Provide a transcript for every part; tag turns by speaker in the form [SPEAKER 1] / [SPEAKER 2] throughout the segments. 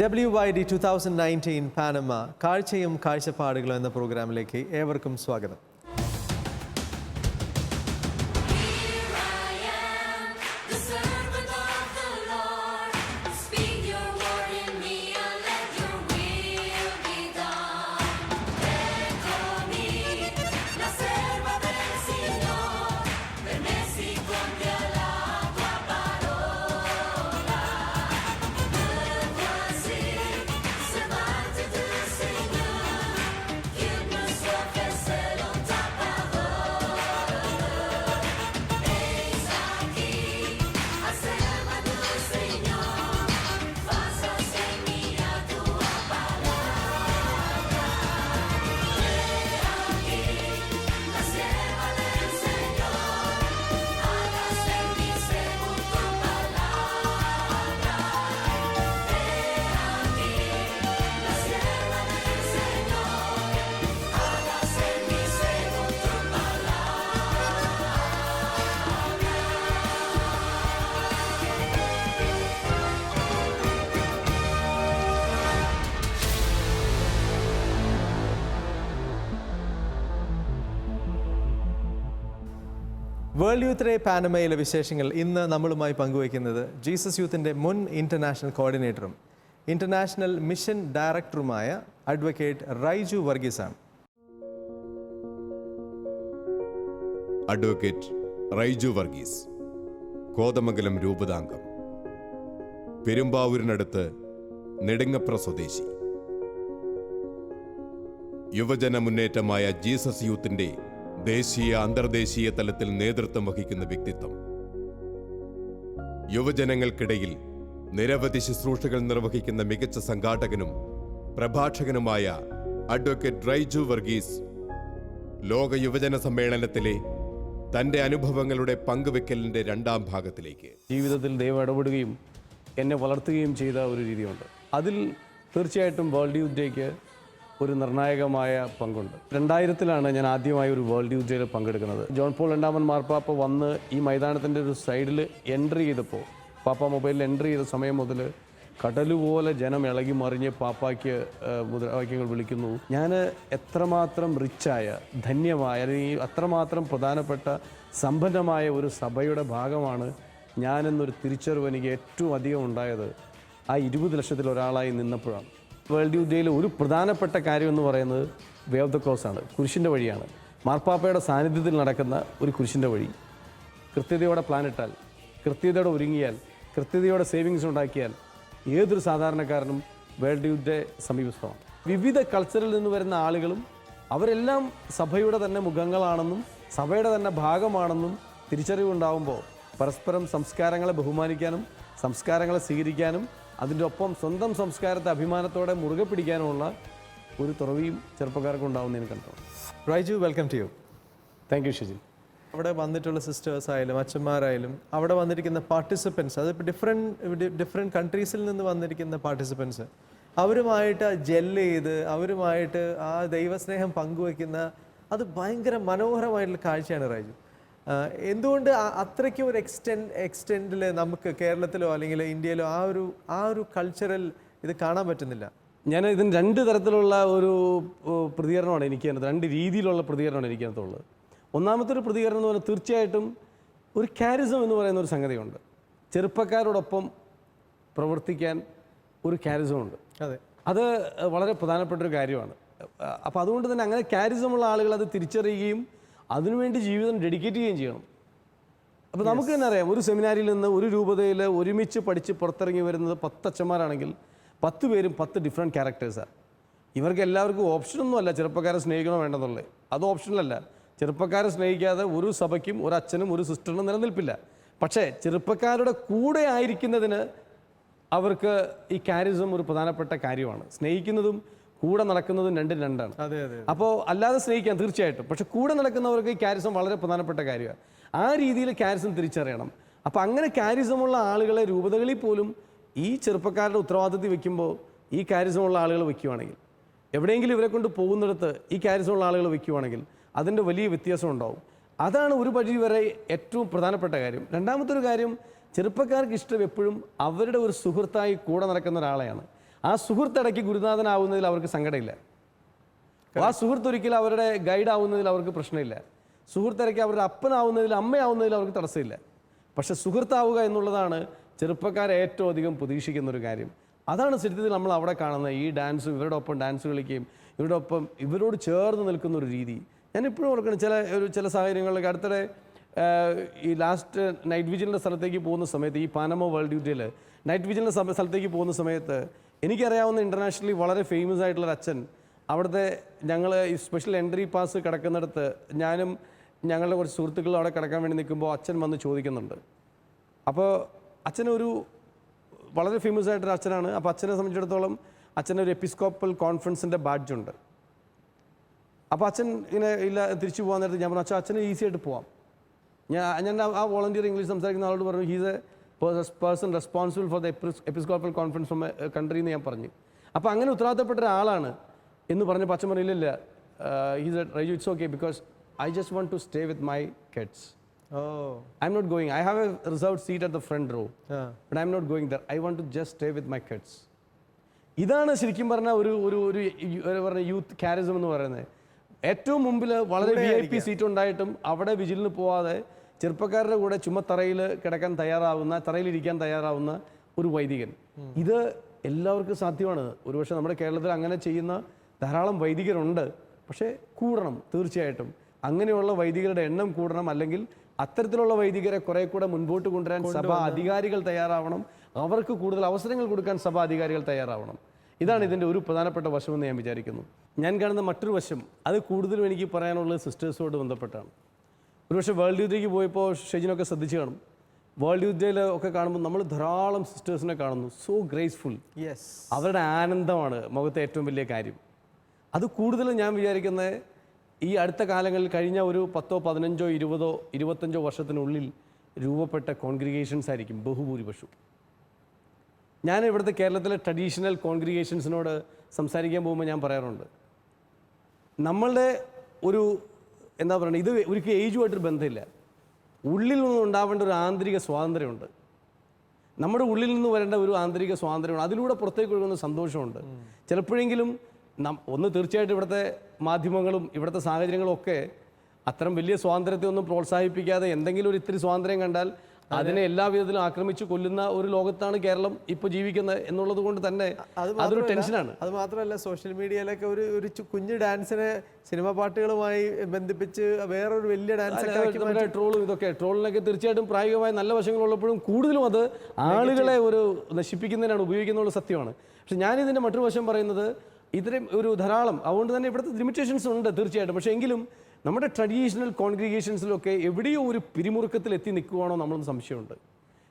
[SPEAKER 1] W Y D two thousand nineteen Panama കാഴ്ചയും കാഴ്ചപ്പാടുകളും എന്ന പ്രോഗ്രാമിലേക്ക് ഏവർക്കും സ്വാഗതം. വേൾഡ് യൂത്ത് ഡേ പാനമയിലെ വിശേഷങ്ങൾ ഇന്ന് നമ്മളുമായി പങ്കുവയ്ക്കുന്നത് ജീസസ് യൂത്തിന്റെ മുൻ ഇന്റർനാഷണൽ കോർഡിനേറ്ററും ഇന്റർനാഷണൽ മിഷൻ ഡയറക്ടറുമായ അഡ്വക്കേറ്റ് റൈജു വർഗീസാണ്.
[SPEAKER 2] അഡ്വക്കേറ്റ് റൈജു വർഗീസ് കോതമംഗലം രൂപതാംഗം പെരുമ്പാവൂരിനടുത്ത് നെടുങ്ങപ്ര സ്വദേശി. യുവജന മുന്നേറ്റമായ ജീസസ് യൂത്തിന്റെ ദേശീയ അന്തർദേശീയ തലത്തിൽ നേതൃത്വം വഹിക്കുന്ന വ്യക്തിത്വം. യുവജനങ്ങൾക്കിടയിൽ നിരവധി ശുശ്രൂഷകൾ നിർവഹിക്കുന്ന മികച്ച സംഘാടകനും പ്രഭാഷകനുമായ അഡ്വക്കേറ്റ് റൈജു വർഗീസ് ലോക യുവജന സമ്മേളനത്തിലെ തന്റെ അനുഭവങ്ങളുടെ പങ്കുവെക്കലിന്റെ രണ്ടാം ഭാഗത്തിലേക്ക്.
[SPEAKER 3] ജീവിതത്തിൽ ദൈവം ഇടപെടുകയും എന്നെ വളർത്തുകയും ചെയ്ത ഒരു രീതിയുണ്ട്. അതിൽ തീർച്ചയായിട്ടും വേൾഡ് യൂത്ത് ഡേക്ക് ഒരു നിർണായകമായ പങ്കുണ്ട്. രണ്ടായിരത്തിലാണ് ഞാൻ ആദ്യമായി ഒരു വേൾഡ് യൂത്ത് ഡേയിൽ പങ്കെടുക്കുന്നത്. ജോൺ പോൾ രണ്ടാമൻ മാർപ്പാപ്പ വന്ന് ഈ മൈതാനത്തിന്റെ ഒരു സൈഡിൽ എൻട്രി ചെയ്തപ്പോൾ പാപ്പ മൊബൈലിൽ എൻട്രി ചെയ്ത സമയം മുതൽ കടലുപോലെ ജനം ഇളകി മറിഞ്ഞ് പാപ്പായ്ക്ക് മുദ്രാവാക്യങ്ങൾ വിളിക്കുന്നു. ഞാൻ എത്രമാത്രം റിച്ചായ ധന്യമായ അല്ലെങ്കിൽ അത്രമാത്രം പ്രധാനപ്പെട്ട സമ്പന്നമായ ഒരു സഭയുടെ ഭാഗമാണ് ഞാനെന്നൊരു തിരിച്ചറിവ് എനിക്ക് ഏറ്റവും അധികം ഉണ്ടായത് ആ ഇരുപത് ലക്ഷത്തിൽ ഒരാളായി നിന്നപ്പോഴാണ്. വേൾഡ് യുദ്ധയിലെ ഒരു പ്രധാനപ്പെട്ട കാര്യം എന്ന് പറയുന്നത് വേ ഓഫ് ദ ക്രോസ് ആണ്. കുരിശിന്റെ വഴിയാണ്. മാർപ്പാപ്പയുടെ സാന്നിധ്യത്തിൽ നടക്കുന്ന ഒരു കുരിശിന്റെ വഴി. കൃത്യതയോടെ പ്ലാൻ ഇട്ടാൽ കൃത്യതയോടെ ഒരുങ്ങിയാൽ കൃത്യതയോടെ സേവിങ്സ് ഉണ്ടാക്കിയാൽ ഏതൊരു സാധാരണക്കാരനും വേൾഡ് യുദ്ധ സമീപസ്ഥമാണ്. വിവിധ കൾച്ചറിൽ നിന്ന് വരുന്ന ആളുകളും അവരെല്ലാം സഭയുടെ തന്നെ മുഖങ്ങളാണെന്നും സഭയുടെ തന്നെ ഭാഗമാണെന്നും തിരിച്ചറിവുണ്ടാവുമ്പോൾ പരസ്പരം സംസ്കാരങ്ങളെ ബഹുമാനിക്കാനും സംസ്കാരങ്ങളെ സ്വീകരിക്കാനും അതിന്റെ ഒപ്പം സ്വന്തം സംസ്കാരത്തെ അഭിമാനത്തോടെ മുറുകെ പിടിക്കാനുമുള്ള ഒരു തുറവിയും ചെറുപ്പക്കാർക്ക് ഉണ്ടാവുന്നതിന് കണ്ടു.
[SPEAKER 1] Raiju welcome to you
[SPEAKER 3] thank you Shiji
[SPEAKER 1] അവിടെ വന്നിട്ടുള്ള സിസ്റ്റേഴ്സ് ആയാലും അച്ഛന്മാരായാലും അവിടെ വന്നിരിക്കുന്ന പാർട്ടിസിപ്പൻസ് അതിപ്പോൾ ഡിഫറെന്റ് ഡിഫറെന്റ് കൺട്രീസിൽ നിന്ന് വന്നിരിക്കുന്ന പാർട്ടിസിപ്പൻസ് അവരുമായിട്ട് ജെല്ല് ചെയ്ത് അവരുമായിട്ട് ആ ദൈവസ്നേഹം പങ്കുവയ്ക്കുന്ന അത് ഭയങ്കര മനോഹരമായിട്ടുള്ള കാഴ്ചയാണ് റൈജു. എന്തുകൊണ്ട് അത്രയ്ക്ക് ഒരു എക്സ്റ്റെൻഡ് എക്സ്റ്റെൻഡിൽ നമുക്ക് കേരളത്തിലോ അല്ലെങ്കിൽ ഇന്ത്യയിലോ ആ ഒരു ആ ഒരു കൾച്ചറൽ ഇത് കാണാൻ പറ്റുന്നില്ല?
[SPEAKER 3] ഞാൻ ഇതിന് രണ്ട് തരത്തിലുള്ള ഒരു പ്രതികരണമാണ് എനിക്ക് അതിനകത്ത് രണ്ട് രീതിയിലുള്ള പ്രതികരണമാണ് എനിക്ക് അതിനകത്തുള്ളത്. ഒന്നാമത്തെ ഒരു പ്രതികരണം എന്ന് പറഞ്ഞാൽ തീർച്ചയായിട്ടും ഒരു കാരിസം എന്ന് പറയുന്ന ഒരു സംഗതിയുണ്ട്. ചെറുപ്പക്കാരോടൊപ്പം പ്രവർത്തിക്കാൻ ഒരു കാരിസമുണ്ട്
[SPEAKER 1] അതെ.
[SPEAKER 3] അത് വളരെ പ്രധാനപ്പെട്ട ഒരു കാര്യമാണ്. അപ്പോൾ അതുകൊണ്ട് തന്നെ അങ്ങനെ കാരിസമുള്ള ആളുകൾ അത് തിരിച്ചറിയുകയും അതിനുവേണ്ടി ജീവിതം ഡെഡിക്കേറ്റ് ചെയ്യുകയും ചെയ്യണം. അപ്പോൾ നമുക്ക് തന്നെ അറിയാം ഒരു സെമിനാരിൽ നിന്ന് ഒരു രൂപതയിൽ ഒരുമിച്ച് പഠിച്ച് പുറത്തിറങ്ങി വരുന്നത് പത്ത് അച്ഛന്മാരാണെങ്കിൽ പത്ത് പേരും പത്ത് ഡിഫറെന്റ് ക്യാരക്ടേഴ്സാണ് ഇവർക്ക് എല്ലാവർക്കും ഓപ്ഷനൊന്നും അല്ല ചെറുപ്പക്കാരെ സ്നേഹിക്കണോ വേണ്ടെന്നുള്ളത്. അത് ഓപ്ഷനല്ല ചെറുപ്പക്കാരെ സ്നേഹിക്കാതെ ഒരു സഭയ്ക്കും ഒരു അച്ഛനും ഒരു സിസ്റ്ററിനും നിലനിൽപ്പില്ല. പക്ഷേ ചെറുപ്പക്കാരുടെ കൂടെ ആയിരിക്കുന്നതിന് അവർക്ക് ഈ കാരിസം ഒരു പ്രധാനപ്പെട്ട കാര്യമാണ്. സ്നേഹിക്കുന്നതും കൂടെ നടക്കുന്നതും രണ്ടും രണ്ടാണ്.
[SPEAKER 1] അതെ അതെ
[SPEAKER 3] അപ്പോൾ അല്ലാതെ സ്നേഹിക്കാം തീർച്ചയായിട്ടും. പക്ഷെ കൂടെ നടക്കുന്നവർക്ക് ഈ കാരിസം വളരെ പ്രധാനപ്പെട്ട കാര്യമാണ് ആ രീതിയിൽ കാരിസം തിരിച്ചറിയണം. അപ്പോൾ അങ്ങനെ കാരിസമുള്ള ആളുകളെ രൂപതകളിൽ പോലും ഈ ചെറുപ്പക്കാരുടെ ഉത്തരവാദിത്തത്തിൽ വെക്കുമ്പോൾ ഈ കാരിസമുള്ള ആളുകൾ വെക്കുവാണെങ്കിൽ എവിടെയെങ്കിലും ഇവരെ കൊണ്ട് പോകുന്നിടത്ത് ഈ കാരിസമുള്ള ആളുകൾ വെക്കുവാണെങ്കിൽ അതിന്റെ വലിയ വ്യത്യാസം ഉണ്ടാവും. അതാണ് ഒരു പരിധി വരെ ഏറ്റവും പ്രധാനപ്പെട്ട കാര്യം. രണ്ടാമത്തെ ഒരു കാര്യം ചെറുപ്പക്കാർക്ക് ഇഷ്ടം എപ്പോഴും അവരുടെ ഒരു സുഹൃത്തായി കൂടെ നടക്കുന്ന ഒരാളെയാണ്. ആ സുഹൃത്തിടയ്ക്ക് ഗുരുനാഥനാവുന്നതിൽ അവർക്ക് സങ്കടമില്ല. ആ സുഹൃത്ത് ഒരിക്കലും അവരുടെ ഗൈഡ് ആവുന്നതിൽ അവർക്ക് പ്രശ്നമില്ല. സുഹൃത്തിടയ്ക്ക് അവരുടെ അപ്പനാവുന്നതിൽ അമ്മയാവുന്നതിൽ അവർക്ക് തടസ്സമില്ല. പക്ഷെ സുഹൃത്താവുക എന്നുള്ളതാണ് ചെറുപ്പക്കാർ ഏറ്റവും അധികം പ്രതീക്ഷിക്കുന്ന ഒരു കാര്യം. അതാണ് സത്യത്തിൽ നമ്മൾ അവിടെ കാണുന്നത്. ഈ ഡാൻസ് ഇവരുടെ ഒപ്പം ഡാൻസ് കളിക്കുകയും ഇവരുടെ ഒപ്പം ഇവരോട് ചേർന്ന് നിൽക്കുന്ന ഒരു രീതി. ഞാൻ ഇപ്പോഴും ഓർക്കണം ചില ഒരു ചില സാഹചര്യങ്ങളിലൊക്കെ അടുത്തിടെ ഈ ലാസ്റ്റ് നൈറ്റ് വിജിലിന്റെ സ്ഥലത്തേക്ക് പോകുന്ന സമയത്ത് ഈ പാനമോ വേൾഡ് ഡ്യൂട്ടിയിൽ നൈറ്റ് വിജിലിന്റെ സ്ഥലത്തേക്ക് പോകുന്ന സമയത്ത് എനിക്കറിയാവുന്ന ഇന്റർനാഷണലി വളരെ ഫേമസ് ആയിട്ടുള്ള അച്ഛൻ. അവിടുത്തെ ഞങ്ങൾ സ്പെഷ്യൽ എൻട്രി പാസ് കിടക്കുന്നിടത്ത് ഞാനും ഞങ്ങളുടെ കുറച്ച് സുഹൃത്തുക്കൾ അവിടെ കിടക്കാൻ വേണ്ടി നിൽക്കുമ്പോൾ അച്ഛൻ വന്ന് ചോദിക്കുന്നുണ്ട്. അപ്പോൾ അച്ഛനൊരു വളരെ ഫേമസ് ആയിട്ടൊരു അച്ഛനാണ്. അപ്പോൾ അച്ഛനെ സംബന്ധിച്ചിടത്തോളം അച്ഛനൊരു എപ്പിസ്കോപ്പൽ കോൺഫറൻസിന്റെ ബാഡ്ജുണ്ട്. അപ്പോൾ അച്ഛൻ ഇങ്ങനെ ഇല്ല തിരിച്ചു പോകാൻ നേരത്ത് ഞാൻ പറഞ്ഞു അച്ഛൻ അച്ഛന് ഈസി ആയിട്ട് പോവാം. ഞാൻ ഞാൻ ആ വോളണ്ടിയർ ഇംഗ്ലീഷ് സംസാരിക്കുന്ന ആളോട് പറഞ്ഞു he's a person responsible for the episcopal conference from country എന്ന് ഞാൻ പറഞ്ഞു. അപ്പോൾ അങ്ങനെ ഉത്തരവാദിത്തപ്പെട്ട ഒരാളാണ് എന്ന് പറഞ്ഞപ്പോൾ അച്ഛൻ പറഞ്ഞു ഇല്ലില്ല he's Raiju it's okay because I just want to stay with my kids I'm not going I have a reserve seat at the front row but I'm not going there I want to just stay with my kids ഇതാണ് ശരിക്കും പറഞ്ഞ ഒരു ഒരു ഒരു പറഞ്ഞ youth charism എന്ന് പറയുന്നത്. ഏറ്റവും മുമ്പിൽ വളരെ വി ഐ പി സീറ്റ് ഉണ്ടായിട്ടും അവിടെ വിജിലിന് പോവാതെ ചെറുപ്പക്കാരുടെ കൂടെ ചുമ തറയിൽ കിടക്കാൻ തയ്യാറാവുന്ന തറയിലിരിക്കാൻ തയ്യാറാവുന്ന ഒരു വൈദികൻ. ഇത് എല്ലാവർക്കും സാധ്യമാണ്. ഒരുപക്ഷെ നമ്മുടെ കേരളത്തിൽ അങ്ങനെ ചെയ്യുന്ന ധാരാളം വൈദികരുണ്ട്. പക്ഷേ കൂടണം തീർച്ചയായിട്ടും. അങ്ങനെയുള്ള വൈദികരുടെ എണ്ണം കൂടണം. അല്ലെങ്കിൽ അത്തരത്തിലുള്ള വൈദികരെ കുറെ കൂടെ മുൻപോട്ട് കൊണ്ടുവരാൻ സഭ അധികാരികൾ തയ്യാറാവണം. അവർക്ക് കൂടുതൽ അവസരങ്ങൾ കൊടുക്കാൻ സഭാ അധികാരികൾ തയ്യാറാവണം. ഇതാണ് ഇതിന്റെ ഒരു പ്രധാനപ്പെട്ട വശമെന്ന് ഞാൻ വിചാരിക്കുന്നു. ഞാൻ കാണുന്ന മറ്റൊരു വശം അത് കൂടുതലും എനിക്ക് പറയാനുള്ളത് സിസ്റ്റേഴ്സോട് ബന്ധപ്പെട്ടാണ്. ഒരുപക്ഷെ വേൾഡ് യുദ്ധയ്ക്ക് പോയപ്പോൾ ഷെജിനൊക്കെ ശ്രദ്ധിച്ച് കാണും. വേൾഡ് യുദ്ധയിൽ ഒക്കെ കാണുമ്പോൾ നമ്മൾ ധാരാളം സിസ്റ്റേഴ്സിനെ കാണുന്നു. സോ ഗ്രേസ്ഫുൾ
[SPEAKER 1] യെസ്
[SPEAKER 3] അവരുടെ ആനന്ദമാണ് മുഖത്തെ ഏറ്റവും വലിയ കാര്യം. അത് കൂടുതലും ഞാൻ വിചാരിക്കുന്നത് ഈ അടുത്ത കാലങ്ങളിൽ കഴിഞ്ഞ ഒരു പത്തോ പതിനഞ്ചോ ഇരുപതോ ഇരുപത്തഞ്ചോ വർഷത്തിനുള്ളിൽ രൂപപ്പെട്ട കോൺഗ്രിഗേഷൻസ് ആയിരിക്കും ബഹുഭൂരിപക്ഷം. ഞാൻ ഇവിടുത്തെ കേരളത്തിലെ ട്രഡീഷണൽ കോൺഗ്രിഗേഷൻസിനോട് സംസാരിക്കാൻ പോകുമ്പോൾ ഞാൻ പറയാറുണ്ട്. നമ്മളുടെ ഒരു എന്താ പറയുക ഇത് ഒരിക്കലും ഏജുമായിട്ടൊരു ബന്ധമില്ല. ഉള്ളിൽ നിന്ന് ഉണ്ടാവേണ്ട ഒരു ആന്തരിക സ്വാതന്ത്ര്യമുണ്ട്. നമ്മുടെ ഉള്ളിൽ നിന്ന് വരേണ്ട ഒരു ആന്തരിക സ്വാതന്ത്ര്യമാണ് അതിലൂടെ പുറത്തേക്ക് ഒഴുകുന്ന സന്തോഷമുണ്ട്. ചിലപ്പോഴെങ്കിലും ഒന്ന് തീർച്ചയായിട്ടും ഇവിടുത്തെ മാധ്യമങ്ങളും ഇവിടുത്തെ സാഹചര്യങ്ങളും ഒക്കെ അത്തരം വലിയ സ്വാതന്ത്ര്യത്തെ ഒന്നും പ്രോത്സാഹിപ്പിക്കാതെ എന്തെങ്കിലും ഒരു ഇത്തിരി സ്വാതന്ത്ര്യം കണ്ടാൽ അതിനെ എല്ലാ വിധത്തിലും ആക്രമിച്ചു കൊല്ലുന്ന ഒരു ലോകത്താണ് കേരളം ഇപ്പോൾ ജീവിക്കുന്നത് എന്നുള്ളത് കൊണ്ട് തന്നെ അതൊരു ടെൻഷനാണ്.
[SPEAKER 1] അത് മാത്രമല്ല സോഷ്യൽ മീഡിയയിലൊക്കെ ഒരു ഒരു കുഞ്ഞു ഡാൻസിനെ സിനിമാ പാട്ടുകളുമായി ബന്ധിപ്പിച്ച് വേറൊരു വലിയ ഡാൻസ്
[SPEAKER 3] ട്രോളും ഇതൊക്കെ ട്രോളിനൊക്കെ തീർച്ചയായിട്ടും പ്രായോഗികമായ നല്ല വശങ്ങളുള്ളപ്പോഴും കൂടുതലും അത് ആളുകളെ ഒരു നശിപ്പിക്കുന്നതിനാണ് ഉപയോഗിക്കുന്നുള്ള സത്യമാണ്. പക്ഷെ ഞാനിതിന്റെ മറ്റൊരു വശം പറയുന്നത് ഇത്രയും ഒരു ധാരാളം അതുകൊണ്ട് തന്നെ ഇവിടുത്തെ ലിമിറ്റേഷൻസ് ഉണ്ട് തീർച്ചയായിട്ടും. പക്ഷെ എങ്കിലും നമ്മുടെ ട്രഡീഷണൽ കോൺഗ്രിഗേഷൻസിലൊക്കെ എവിടെയോ ഒരു പിരിമുറുക്കത്തിൽ എത്തി നിൽക്കുവാണോ നമ്മളൊന്ന് സംശയമുണ്ട്.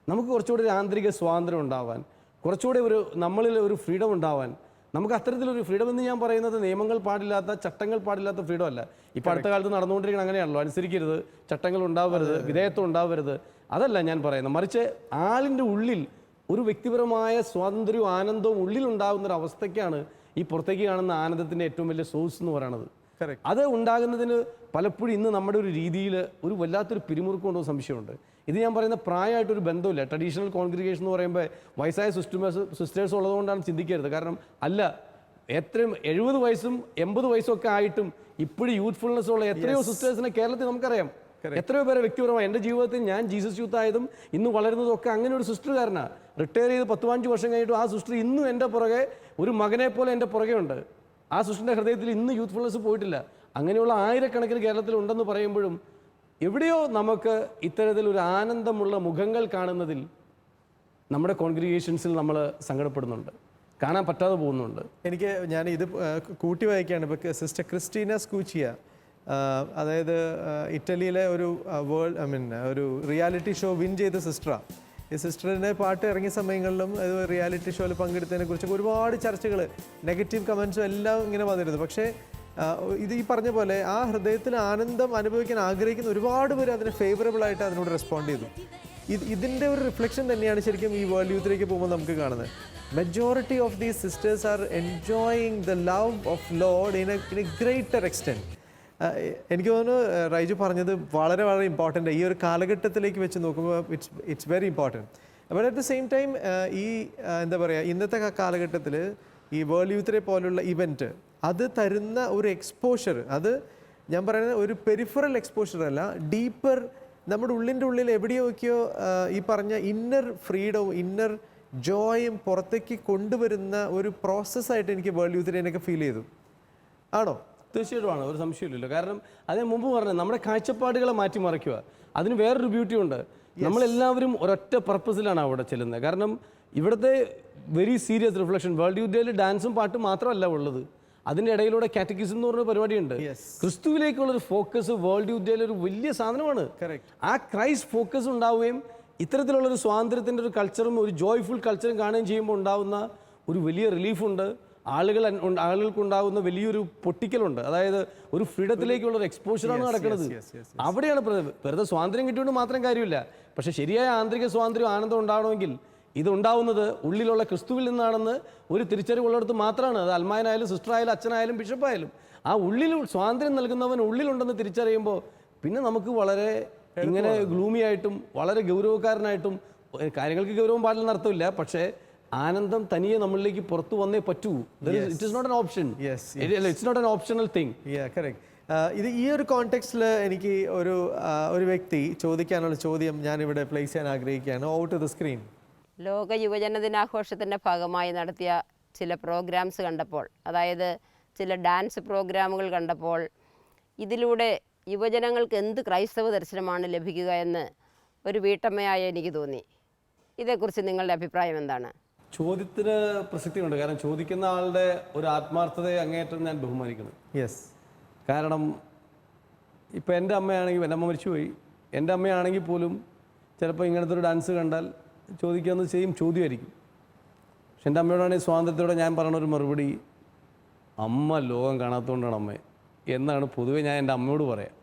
[SPEAKER 3] നമുക്ക് കുറച്ചുകൂടി ഒരു ആന്തരിക സ്വാതന്ത്ര്യം ഉണ്ടാവാൻ കുറച്ചുകൂടി ഒരു നമ്മളിൽ ഒരു ഫ്രീഡം ഉണ്ടാവാൻ നമുക്ക് അത്തരത്തിലൊരു ഫ്രീഡം എന്ന് ഞാൻ പറയുന്നത് നിയമങ്ങൾ പാടില്ലാത്ത ചട്ടങ്ങൾ പാടില്ലാത്ത ഫ്രീഡം അല്ല. ഇപ്പം അടുത്ത കാലത്ത് നടന്നുകൊണ്ടിരിക്കുന്നത് അങ്ങനെയാണല്ലോ. അനുസരിക്കരുത്. ചട്ടങ്ങൾ ഉണ്ടാവരുത് വിധേയത്വം ഉണ്ടാവരുത്. അതല്ല ഞാൻ പറയുന്നത്. മറിച്ച് ആളിന്റെ ഉള്ളിൽ ഒരു വ്യക്തിപരമായ സ്വാതന്ത്ര്യവും ആനന്ദവും ഉള്ളിൽ ഉണ്ടാകുന്ന ഒരു അവസ്ഥയ്ക്കാണ് ഈ പുറത്തേക്ക് കാണുന്ന ആനന്ദത്തിന്റെ ഏറ്റവും വലിയ സോഴ്സ് എന്ന് പറയുന്നത്. അത് ഉണ്ടാകുന്നതിന് പലപ്പോഴും ഇന്ന് നമ്മുടെ ഒരു രീതിയിൽ ഒരു വല്ലാത്തൊരു പിരിമുറുക്കമുണ്ടോ സംശയമുണ്ട്. ഇത് ഞാൻ പറയുന്ന പ്രായമായിട്ടൊരു ബന്ധമില്ല ട്രഡീഷണൽ കോൺഗ്രിഗേഷൻ എന്ന് പറയുമ്പോൾ വയസ്സായ സിസ്റ്റമേഴ്സ് സിസ്റ്റേഴ്സ് ഉള്ളതുകൊണ്ടാണ് ചിന്തിക്കരുത്. കാരണം അല്ല എത്രയും എഴുപത് വയസ്സും എൺപത് വയസ്സും ഒക്കെ ആയിട്ടും ഇപ്പോഴും യൂത്ത്ഫുൾനെസ് ഉള്ള എത്രയോ സിസ്റ്റേഴ്സിനെ കേരളത്തിൽ നമുക്കറിയാം. എത്രയോ പേരെ വ്യക്തിപരമായി. എന്റെ ജീവിതത്തിൽ ഞാൻ ജീസസ് യൂത്ത് ആയതും ഇന്ന് വളരുന്നതും ഒക്കെ അങ്ങനെ ഒരു സിസ്റ്റർകാരനാണ് റിട്ടയർ ചെയ്ത് പത്ത് പതിനഞ്ച് വർഷം കഴിഞ്ഞിട്ടും ആ സിസ്റ്റർ ഇന്നും എന്റെ പുറകെ ഒരു മകനെ പോലെ എന്റെ പുറകെ ഉണ്ട് ആ സുഷിന്റെ ഹൃദയത്തിൽ ഇന്ന് യൂത്ത്ഫുൾനെസ് പോയിട്ടില്ല. അങ്ങനെയുള്ള ആയിരക്കണക്കിന് കേരളത്തിൽ ഉണ്ടെന്ന് പറയുമ്പോഴും എവിടെയോ നമുക്ക് ഇത്തരത്തിൽ ഒരു ആനന്ദമുള്ള മുഖങ്ങൾ കാണുന്നതിൽ നമ്മുടെ കോൺഗ്രിഗേഷൻസിൽ നമ്മൾ സങ്കടപ്പെടുന്നുണ്ട്. കാണാൻ പറ്റാതെ പോകുന്നുണ്ട്.
[SPEAKER 1] എനിക്ക് ഞാൻ ഇത് കൂട്ടി വായിക്കുകയാണ്. ഇപ്പോൾ സിസ്റ്റർ ക്രിസ്റ്റീന സ്കൂച്ചിയ അതായത് ഇറ്റലിയിലെ ഒരു വേൾഡ് ഐ മീൻ ഒരു റിയാലിറ്റി ഷോ വിൻ ചെയ്ത സിസ്റ്ററാണ് ഈ സിസ്റ്ററിന്റെ പാട്ട് ഇറങ്ങിയ സമയങ്ങളിലും അത് റിയാലിറ്റി ഷോയിൽ പങ്കെടുത്തതിനെ കുറിച്ചൊക്കെ ഒരുപാട് ചർച്ചകൾ നെഗറ്റീവ് കമൻസും എല്ലാം ഇങ്ങനെ വന്നിരുന്നു. പക്ഷേ ഇത് ഈ പറഞ്ഞ പോലെ ആ ഹൃദയത്തിൽ ആനന്ദം അനുഭവിക്കാൻ ആഗ്രഹിക്കുന്ന ഒരുപാട് പേര് അതിന് ഫേവറബിളായിട്ട് അതിനോട് റെസ്പോണ്ട് ചെയ്തു. ഇത് ഇതിന്റെ ഒരു റിഫ്ലക്ഷൻ തന്നെയാണ് ശരിക്കും ഈ വേൾഡ് യൂത്തിലേക്ക് പോകുമ്പോൾ നമുക്ക് കാണുന്നത്. Majority of these sisters are enjoying the love of Lord in in a greater extent എനിക്ക് തോന്നുന്നു റൈജു പറഞ്ഞത് വളരെ വളരെ ഇമ്പോർട്ടന്റ് ഈ ഒരു കാലഘട്ടത്തിലേക്ക് വെച്ച് നോക്കുമ്പോൾ ഇറ്റ്സ് ഇറ്റ്സ് വെരി ഇമ്പോർട്ടന്റ് അപ്പോൾ അറ്റ് ദ സെയിം ടൈം ഈ എന്താ പറയുക ഇന്നത്തെ കാലഘട്ടത്തിൽ ഈ വേൾഡ് യൂത്തിനെ പോലുള്ള ഇവന്റ് അത് തരുന്ന ഒരു എക്സ്പോഷർ അത് ഞാൻ പറയുന്നത് ഒരു പെരിഫറൽ എക്സ്പോഷർ അല്ല ഡീപ്പർ നമ്മുടെ ഉള്ളിന്റെ ഉള്ളിൽ എവിടെയൊക്കെയോ ഈ പറഞ്ഞ ഇന്നർ ഫ്രീഡവും ഇന്നർ ജോയും പുറത്തേക്ക് കൊണ്ടുവരുന്ന ഒരു പ്രോസസ്സായിട്ട് എനിക്ക് വേൾഡ് യൂത്തിനെ ഫീൽ ചെയ്തു. ആണോ?
[SPEAKER 3] തീർച്ചയായിട്ടും ആണ് ഒരു സംശയമില്ലല്ലോ കാരണം അതിന് മുമ്പ് പറഞ്ഞത് നമ്മുടെ കാഴ്ചപ്പാടുകളെ മാറ്റിമറിക്കുക അതിന് വേറൊരു ബ്യൂട്ടി ഉണ്ട്. നമ്മളെല്ലാവരും ഒരൊറ്റ പർപ്പസിലാണ് അവിടെ ചെല്ലുന്നത്. കാരണം ഇവിടുത്തെ very serious reflection world youth ഡാൻസും പാട്ടും മാത്രമല്ല ഉള്ളത്. അതിന്റെ ഇടയിലൂടെ കാറ്റഗിസം എന്ന് പറഞ്ഞ പരിപാടിയുണ്ട്.
[SPEAKER 1] Yes.
[SPEAKER 3] ക്രിസ്തുവിലേക്കുള്ള ഒരു ഫോക്കസ് വേൾഡ് യൂത്ത് ഒരു വലിയ സാധനമാണ്. ആ ക്രൈസ്റ്റ് ഫോക്കസ് ഉണ്ടാവുകയും ഇത്തരത്തിലുള്ള ഒരു സ്വാതന്ത്ര്യത്തിന്റെ ഒരു കൾച്ചറും ഒരു ജോയ്ഫുൾ കൾച്ചറും കാണുകയും ചെയ്യുമ്പോൾ ഉണ്ടാവുന്ന ഒരു വലിയ റിലീഫുണ്ട് ആളുകൾ ആളുകൾക്കുണ്ടാകുന്ന വലിയൊരു പൊട്ടിക്കലുണ്ട്. അതായത് ഒരു ഫ്രീഡത്തിലേക്കുള്ള ഒരു എക്സ്പോഷറാണ് നടക്കുന്നത്. അവിടെയാണ് വെറുതെ സ്വാതന്ത്ര്യം കിട്ടിയോണ്ട് മാത്രം കാര്യമില്ല. പക്ഷേ ശരിയായ ആന്തരിക സ്വാതന്ത്ര്യം ആനന്ദം ഉണ്ടാവണമെങ്കിൽ ഇതുണ്ടാവുന്നത് ഉള്ളിലുള്ള ക്രിസ്തുവിൽ നിന്നാണെന്ന് ഒരു തിരിച്ചറിവുള്ളിടത്ത് മാത്രമാണ് അത് അൽമായനായാലും സിസ്റ്ററായാലും അച്ഛനായാലും ബിഷപ്പായാലും. ആ ഉള്ളിൽ സ്വാതന്ത്ര്യം നൽകുന്നവൻ ഉള്ളിലുണ്ടെന്ന് തിരിച്ചറിയുമ്പോൾ പിന്നെ നമുക്ക് വളരെ ഇങ്ങനെ ഗ്ലൂമിയായിട്ടും വളരെ ഗൗരവക്കാരനായിട്ടും കാര്യങ്ങൾക്ക് ഗൗരവം പാടില്ല അർത്ഥമില്ല. പക്ഷേ ആനന്ദം തനിയെ നമ്മളിലേക്ക് പുറത്തു വന്നേ പറ്റൂ. It is not an option it's not an optional thing
[SPEAKER 1] ഇത് ഈ ഒരു കോണ്ടെക്സ്റ്റിൽ എനിക്ക് ഒരു ഒരു വ്യക്തി ചോദിക്കാനുള്ള ചോദ്യം ഞാൻ ഇവിടെ പ്ലേസ് ചെയ്യാൻ ആഗ്രഹിക്കുകയാണ്. ഔട്ട് ടു ദ സ്ക്രീൻ
[SPEAKER 4] ലോക യുവജന ദിനാഘോഷത്തിന്റെ ഭാഗമായി നടത്തിയ ചില പ്രോഗ്രാംസ് കണ്ടപ്പോൾ അതായത് ചില ഡാൻസ് പ്രോഗ്രാമുകൾ കണ്ടപ്പോൾ ഇതിലൂടെ യുവജനങ്ങൾക്ക് എന്ത് ക്രൈസ്തവ ദർശനമാണ് ലഭിക്കുക എന്ന് ഒരു വീട്ടമ്മയായ എനിക്ക് തോന്നി. ഇതേക്കുറിച്ച് നിങ്ങളുടെ അഭിപ്രായം എന്താണ്?
[SPEAKER 3] ചോദ്യത്തിന് പ്രസക്തിയുണ്ട്. കാരണം ചോദിക്കുന്ന ആളുടെ ഒരു ആത്മാർത്ഥതയെ അങ്ങേയറ്റം ഞാൻ ബഹുമാനിക്കുന്നു.
[SPEAKER 1] യെസ്
[SPEAKER 3] കാരണം ഇപ്പം എന്റെ അമ്മയാണെങ്കിൽ എന്റെ അമ്മ മരിച്ചുപോയി. എന്റെ അമ്മയാണെങ്കിൽ പോലും ചിലപ്പോൾ ഇങ്ങനത്തെ ഒരു ഡാൻസ് കണ്ടാൽ ചോദിക്കാവുന്നത് ചെയ്യും ചോദ്യമായിരിക്കും. പക്ഷെ എന്റെ അമ്മയോടാണെങ്കിൽ സ്വാതന്ത്ര്യത്തോടെ ഞാൻ പറയുന്ന ഒരു മറുപടി അമ്മ ലോകം കാണാത്തതുകൊണ്ടാണ് അമ്മ. എന്നാണ് പൊതുവേ ഞാൻ എന്റെ അമ്മയോട് പറയാം.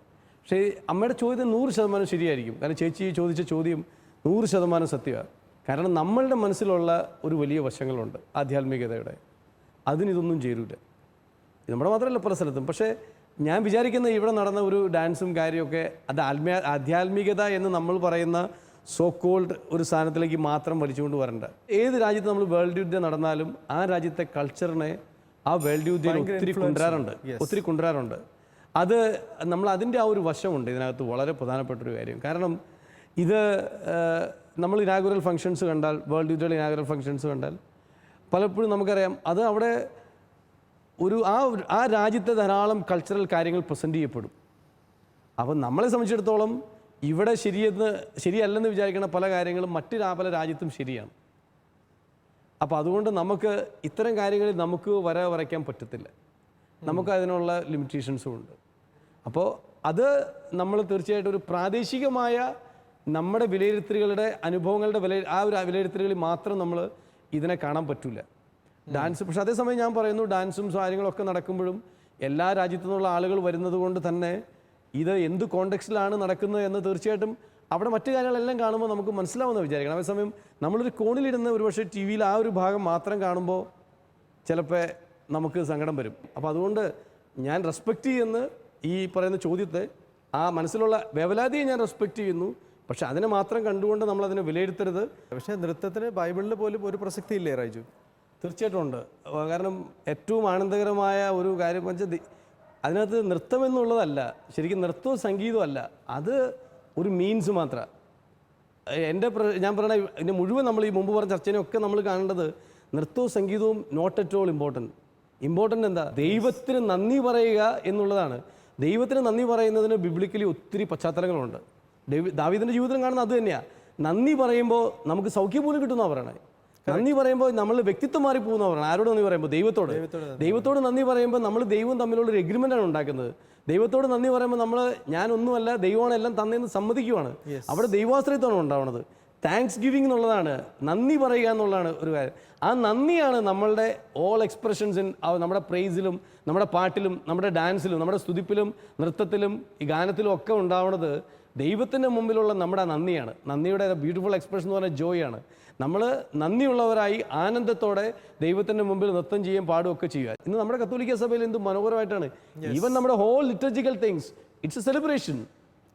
[SPEAKER 3] പക്ഷേ അമ്മയുടെ ചോദ്യം നൂറ് ശതമാനം ശരിയായിരിക്കും. കാരണം ചേച്ചി ചോദിച്ച ചോദ്യം നൂറ് ശതമാനം സത്യമാണ് കാരണം നമ്മളുടെ മനസ്സിലുള്ള ഒരു വലിയ വശങ്ങളുണ്ട് ആധ്യാത്മികതയുടെ. അതിനിതൊന്നും ചേരൂല. ഇത് നമ്മുടെ മാത്രമല്ല പല സ്ഥലത്തും. പക്ഷേ ഞാൻ വിചാരിക്കുന്ന ഇവിടെ നടന്ന ഒരു ഡാൻസും കാര്യമൊക്കെ അത് ആത്മീയ ആധ്യാത്മികത എന്ന് നമ്മൾ പറയുന്ന സോ കോൾഡ് ഒരു സാധനത്തിലേക്ക് മാത്രം വലിച്ചുകൊണ്ട് വരണ്ട. ഏത് രാജ്യത്ത് നമ്മൾ വേൾഡ് യുദ്ധം നടന്നാലും ആ രാജ്യത്തെ കൾച്ചറിനെ ആ വേൾഡ് യുദ്ധയിൽ ഒത്തിരി കൊണ്ടുവരാറുണ്ട്. ഒത്തിരി കൊണ്ടുവരാറുണ്ട്. അത് നമ്മൾ അതിന്റെ ആ ഒരു വശമുണ്ട് ഇതിനകത്ത് വളരെ പ്രധാനപ്പെട്ട ഒരു കാര്യം. കാരണം ഇത് നമ്മൾ ഇനാഗുറൽ ഫംഗ്ഷൻസ് കണ്ടാൽ വേൾഡ് യുദ്ധയുടെ ഇനാഗുറൽ ഫംഗ്ഷൻസ് കണ്ടാൽ പലപ്പോഴും നമുക്കറിയാം അത് അവിടെ ഒരു ആ ആ രാജ്യത്തെ ധാരാളം കൾച്ചറൽ കാര്യങ്ങൾ പ്രസന്റ് ചെയ്യപ്പെടും. അപ്പം നമ്മളെ സംബന്ധിച്ചിടത്തോളം ഇവിടെ ശരിയെന്ന് ശരിയല്ലെന്ന് വിചാരിക്കുന്ന പല കാര്യങ്ങളും മറ്റു പല രാജ്യത്തും ശരിയാണ്. അപ്പോൾ അതുകൊണ്ട് നമുക്ക് ഇത്തരം കാര്യങ്ങളിൽ നമുക്ക് വര വരയ്ക്കാൻ പറ്റത്തില്ല. നമുക്ക് അതിനുള്ള ലിമിറ്റേഷൻസും ഉണ്ട്. അപ്പോൾ അത് നമ്മൾ തീർച്ചയായിട്ടും ഒരു പ്രാദേശികമായ നമ്മുടെ വിലയിരുത്തലുകളുടെ അനുഭവങ്ങളുടെ വില ആ ഒരു വിലയിരുത്തലുകളിൽ മാത്രം നമ്മൾ ഇതിനെ കാണാൻ പറ്റില്ല ഡാൻസ് പക്ഷെ അതേസമയം ഞാൻ പറയുന്നു ഡാൻസും കാര്യങ്ങളൊക്കെ നടക്കുമ്പോഴും എല്ലാ രാജ്യത്തു നിന്നുള്ള ആളുകൾ വരുന്നത് കൊണ്ട് തന്നെ ഇത് എന്ത് കോണ്ടെക്സ്റ്റിലാണ് നടക്കുന്നത് എന്ന് തീർച്ചയായിട്ടും അവിടെ മറ്റു കാര്യങ്ങളെല്ലാം കാണുമ്പോൾ നമുക്ക് മനസ്സിലാവുന്ന വിചാരിക്കണം. അതേസമയം നമ്മളൊരു കോണിലിരുന്ന് ഒരുപക്ഷെ ടി വിയിൽ ആ ഒരു ഭാഗം മാത്രം കാണുമ്പോൾ ചിലപ്പോൾ നമുക്ക് സങ്കടം വരും. അപ്പോൾ അതുകൊണ്ട് ഞാൻ റെസ്പെക്റ്റ് ചെയ്യുന്ന ഈ പറയുന്ന ചോദ്യത്തെ. ആ മനസ്സിലുള്ള വേവലാതിയെ ഞാൻ റെസ്പെക്റ്റ് ചെയ്യുന്നു. പക്ഷെ അതിനെ മാത്രം കണ്ടുകൊണ്ട് നമ്മൾ അതിനെ വിലയിരുത്തരുത്.
[SPEAKER 1] പക്ഷേ നൃത്തത്തിന് ബൈബിളിൽ പോലും ഒരു പ്രസക്തി ഇല്ലേ റൈജു?
[SPEAKER 3] തീർച്ചയായിട്ടും ഉണ്ട്. കാരണം ഏറ്റവും ആനന്ദകരമായ ഒരു കാര്യം വെച്ചാൽ അതിനകത്ത് നൃത്തം എന്നുള്ളതല്ല ശരിക്കും നൃത്തവും സംഗീതവും അല്ല. അത് ഒരു മീൻസ് മാത്രമാണ് എന്റെ പ്ര- ഞാൻ പറയണ ഇതിന്റെ മുഴുവൻ നമ്മൾ ഈ മുമ്പ് പറഞ്ഞ ചർച്ചയിനൊക്കെ നമ്മൾ കാണേണ്ടത് നൃത്തവും സംഗീതവും not at all important important എന്താ? ദൈവത്തിന് നന്ദി പറയുക എന്നുള്ളതാണ്. ദൈവത്തിന് നന്ദി പറയുന്നതിന് ബിബ്ലിക്കലി ഒത്തിരി പശ്ചാത്തലങ്ങളുണ്ട്. ദാവീദിന്റെ ജീവിതം കാണുന്നത് അത് തന്നെയാണ് നന്ദി പറയുമ്പോൾ നമുക്ക് സൗഖ്യം പോലും കിട്ടുന്ന പറയണേ നന്ദി പറയുമ്പോൾ നമ്മൾ വ്യക്തിത്വം മാറി പോകുന്ന പറയണം. ആരോട് നന്ദി പറയുമ്പോൾ ദൈവത്തോട്. ദൈവത്തോട് നന്ദി പറയുമ്പോൾ നമ്മൾ ദൈവം തമ്മിലുള്ള ഒരു എഗ്രിമെന്റാണ് ആണ് ഉണ്ടാക്കുന്നത്. ദൈവത്തോട് നന്ദി പറയുമ്പോൾ നമ്മൾ ഞാനൊന്നുമല്ല ദൈവമാണ് എല്ലാം തന്നെയെന്ന് സമ്മതിക്കുവാണ്. അവിടെ ദൈവാശ്രയത്വമാണ് ഉണ്ടാവുന്നത് താങ്ക്സ് ഗിവിംഗ് എന്നുള്ളതാണ്. നന്ദി പറയുക എന്നുള്ളതാണ് ഒരു കാര്യം. ആ നന്ദിയാണ് നമ്മളുടെ ഓൾ എക്സ്പ്രഷൻസിൻ നമ്മുടെ പ്രൈസിലും നമ്മുടെ പാട്ടിലും നമ്മുടെ ഡാൻസിലും നമ്മുടെ സ്തുതിപ്പിലും നൃത്തത്തിലും ഈ ഗാനത്തിലും ഒക്കെ ഉണ്ടാവുന്നത് ദൈവത്തിന്റെ മുമ്പിലുള്ള നമ്മുടെ നന്ദിയാണ്. നന്ദിയുടെ ബ്യൂട്ടിഫുൾ എക്സ്പ്രഷൻ എന്ന് പറഞ്ഞാൽ ജോയാണ് നമ്മൾ നന്ദിയുള്ളവരായി ആനന്ദത്തോടെ ദൈവത്തിന്റെ മുമ്പിൽ നൃത്തം ചെയ്യാൻ പാടുകയൊക്കെ ചെയ്യുക. ഇന്ന് നമ്മുടെ കത്തോലിക്ക സഭയിൽ എന്ത് മനോഹരമായിട്ടാണ്. ഈവൻ നമ്മുടെ whole liturgical things it's a celebration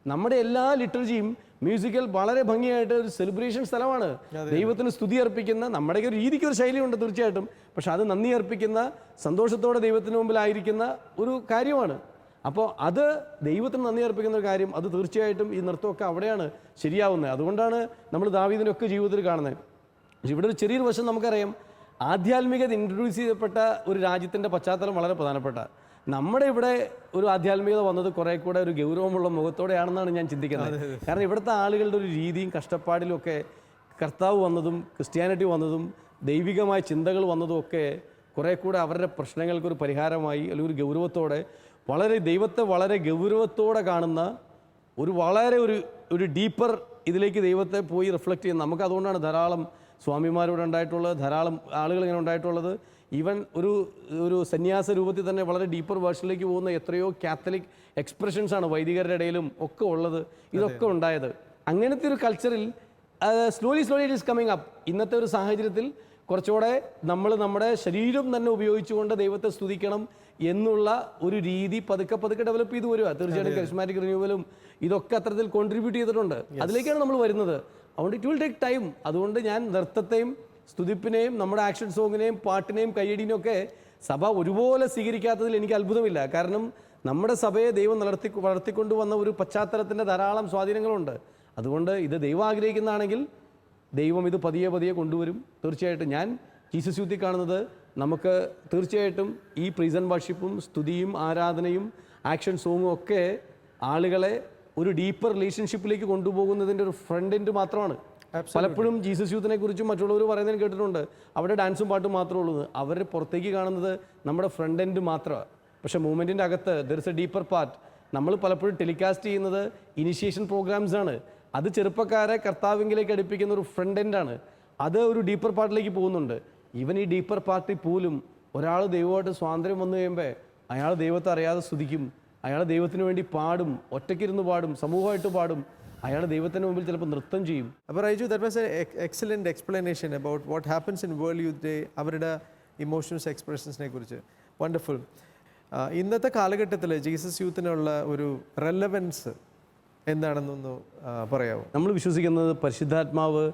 [SPEAKER 3] നമ്മുടെ എല്ലാ ലിറ്റർജിയും മ്യൂസിക്കൽ വളരെ ഭംഗിയായിട്ട് ഒരു സെലിബ്രേഷൻ സ്ഥലമാണ്. ദൈവത്തിന് സ്തുതി അർപ്പിക്കുന്ന നമ്മുടെ ഒരു രീതിക്ക് ഒരു ശൈലിയുണ്ട് തീർച്ചയായിട്ടും. പക്ഷെ അത് നന്ദി അർപ്പിക്കുന്ന സന്തോഷത്തോടെ ദൈവത്തിന് മുമ്പിലായിരിക്കുന്ന ഒരു കാര്യമാണ്. അപ്പോൾ അത് ദൈവത്തിന് നന്ദി അർപ്പിക്കുന്ന ഒരു കാര്യം അത് തീർച്ചയായിട്ടും ഈ നൃത്തമൊക്കെ അവിടെയാണ് ശരിയാവുന്നത്. അതുകൊണ്ടാണ് നമ്മൾ ദാവീദിനൊക്കെ ജീവിതത്തിൽ കാണുന്നത്. പക്ഷെ ഇവിടെ ഒരു ചെറിയൊരു വശം നമുക്കറിയാം. ആധ്യാത്മികത ഇൻട്രൊഡ്യൂസ് ചെയ്യപ്പെട്ട ഒരു രാജ്യത്തിന്റെ പശ്ചാത്തലം വളരെ പ്രധാനപ്പെട്ട. നമ്മുടെ ഇവിടെ ഒരു ആധ്യാത്മികത വന്നത് കുറേ കൂടെ ഒരു ഗൗരവമുള്ള മുഖത്തോടെയാണെന്നാണ് ഞാൻ ചിന്തിക്കുന്നത്. കാരണം ഇവിടുത്തെ ആളുകളുടെ ഒരു രീതിയും കഷ്ടപ്പാടിലും ഒക്കെ കർത്താവ് വന്നതും ക്രിസ്ത്യാനിറ്റി വന്നതും ദൈവികമായ ചിന്തകൾ വന്നതും ഒക്കെ കുറേ കൂടെ അവരുടെ പ്രശ്നങ്ങൾക്കൊരു പരിഹാരമായി അല്ലെങ്കിൽ ഒരു ഗൗരവത്തോടെ വളരെ ദൈവത്തെ വളരെ ഗൗരവത്തോടെ കാണുന്ന ഒരു വളരെ ഒരു ഒരു ഡീപ്പർ ഇതിലേക്ക് ദൈവത്തെ പോയി റിഫ്ലക്റ്റ് ചെയ്യുന്ന നമുക്ക് അതുകൊണ്ടാണ് ധാരാളം സ്വാമിമാരോട് ഉണ്ടായിട്ടുള്ളത് ധാരാളം ആളുകൾ ഇങ്ങനെ ഉണ്ടായിട്ടുള്ളത്. ഈവൻ ഒരു ഒരു സന്യാസ രൂപത്തിൽ തന്നെ വളരെ ഡീപ്പർ വേർഷനിലേക്ക് പോകുന്ന എത്രയോ കാത്തലിക് എക്സ്പ്രഷൻസ് ആണ് വൈദികരുടെ ഇടയിലും ഒക്കെ ഉള്ളത് ഇതൊക്കെ ഉണ്ടായത്. അങ്ങനത്തെ ഒരു കൾച്ചറിൽ slowly slowly it is coming up ഇന്നത്തെ ഒരു സാഹചര്യത്തിൽ കുറച്ചുകൂടെ നമ്മൾ നമ്മുടെ ശരീരം തന്നെ ഉപയോഗിച്ചുകൊണ്ട് ദൈവത്തെ സ്തുതിക്കണം എന്നുള്ള ഒരു രീതി പതുക്കെ പതുക്കെ ഡെവലപ്പ് ചെയ്ത് വരിക. തീർച്ചയായിട്ടും കരിസ്മാറ്റിക് റിന്യൂവലും ഇതൊക്കെ അത്തരത്തിൽ കോൺട്രിബ്യൂട്ട് ചെയ്തിട്ടുണ്ട്. അതിലേക്കാണ് നമ്മൾ വരുന്നത്. അതുകൊണ്ട് ഇറ്റ് വിൽ ടേക്ക് ടൈം അതുകൊണ്ട് ഞാൻ നൃത്തത്തെയും സ്തുതിപ്പിനെയും നമ്മുടെ ആക്ഷൻ സോങ്ങിനെയും പാട്ടിനെയും കയ്യടിനെയും ഒക്കെ സഭ ഒരുപോലെ സ്വീകരിക്കാത്തതിൽ എനിക്ക് അത്ഭുതമില്ല. കാരണം നമ്മുടെ സഭയെ ദൈവം വളർത്തി വളർത്തിക്കൊണ്ടുവന്ന ഒരു പശ്ചാത്തലത്തിന്റെ ധാരാളം സ്വാധീനങ്ങളുണ്ട്. അതുകൊണ്ട് ഇത് ദൈവം ആഗ്രഹിക്കുന്നതാണെങ്കിൽ ദൈവം ഇത് പതിയെ പതിയെ കൊണ്ടുവരും. തീർച്ചയായിട്ടും ഞാൻ ജീസസ് യൂത്തിൽ കാണുന്നത് നമുക്ക് തീർച്ചയായിട്ടും ഈ പ്രീസൺ വർഷിപ്പും സ്തുതിയും ആരാധനയും ആക്ഷൻ സോങ്ങും ഒക്കെ ആളുകളെ ഒരു ഡീപ്പർ റിലേഷൻഷിപ്പിലേക്ക് കൊണ്ടുപോകുന്നതിന്റെ ഒരു ഫ്രണ്ട് എൻഡ് മാത്രമാണ്. പലപ്പോഴും ജീസസ് യൂത്തിനെ കുറിച്ചും മറ്റുള്ളവർ പറയുന്നതിന് കേട്ടിട്ടുണ്ട്. അവിടെ ഡാൻസും പാട്ടും മാത്രമേ ഉള്ളൂ അവർ പുറത്തേക്ക് കാണുന്നത് നമ്മുടെ ഫ്രണ്ട് എൻഡ് മാത്രമാണ്. പക്ഷേ മൂവ്മെന്റിന്റെ അകത്ത് there is a deeper part നമ്മൾ പലപ്പോഴും ടെലികാസ്റ്റ് ചെയ്യുന്നത് ഇനിഷ്യേഷൻ പ്രോഗ്രാംസ് ആണ്. അത് ചെറുപ്പക്കാരെ കർത്താവിംഗിലേക്ക് അടുപ്പിക്കുന്ന ഒരു ഫ്രണ്ട് എൻഡാണ് അത് ഒരു ഡീപ്പർ പാർട്ടിലേക്ക് പോകുന്നുണ്ട്. ഈവൻ ഈ ഡീപ്പർ പാർട്ടി പോലും ഒരാൾ ദൈവമായിട്ട് സ്വാതന്ത്ര്യം വന്നു കഴിയുമ്പോൾ അയാൾ ദൈവത്തെ അറിയാതെ സ്തുതിക്കും അയാൾ ദൈവത്തിന് വേണ്ടി പാടും ഒറ്റയ്ക്കിരുന്ന് പാടും സമൂഹമായിട്ട് പാടും അയാൾ ദൈവത്തിന് മുമ്പിൽ ചിലപ്പോൾ നൃത്തം ചെയ്യും.
[SPEAKER 1] അപ്പോൾ Raiju that was a excellent explanation about what happens in world youth day അവരുടെ ഇമോഷൻസ് എക്സ്പ്രഷൻസിനെ കുറിച്ച്. വണ്ടർഫുൾ ഇന്നത്തെ കാലഘട്ടത്തിൽ ജീസസ് യൂത്തിനുള്ള ഒരു റെലവൻസ് എന്താണെന്നൊന്ന് പറയാമോ
[SPEAKER 3] നമ്മൾ വിശ്വസിക്കുന്നത് പരിശുദ്ധാത്മാവ്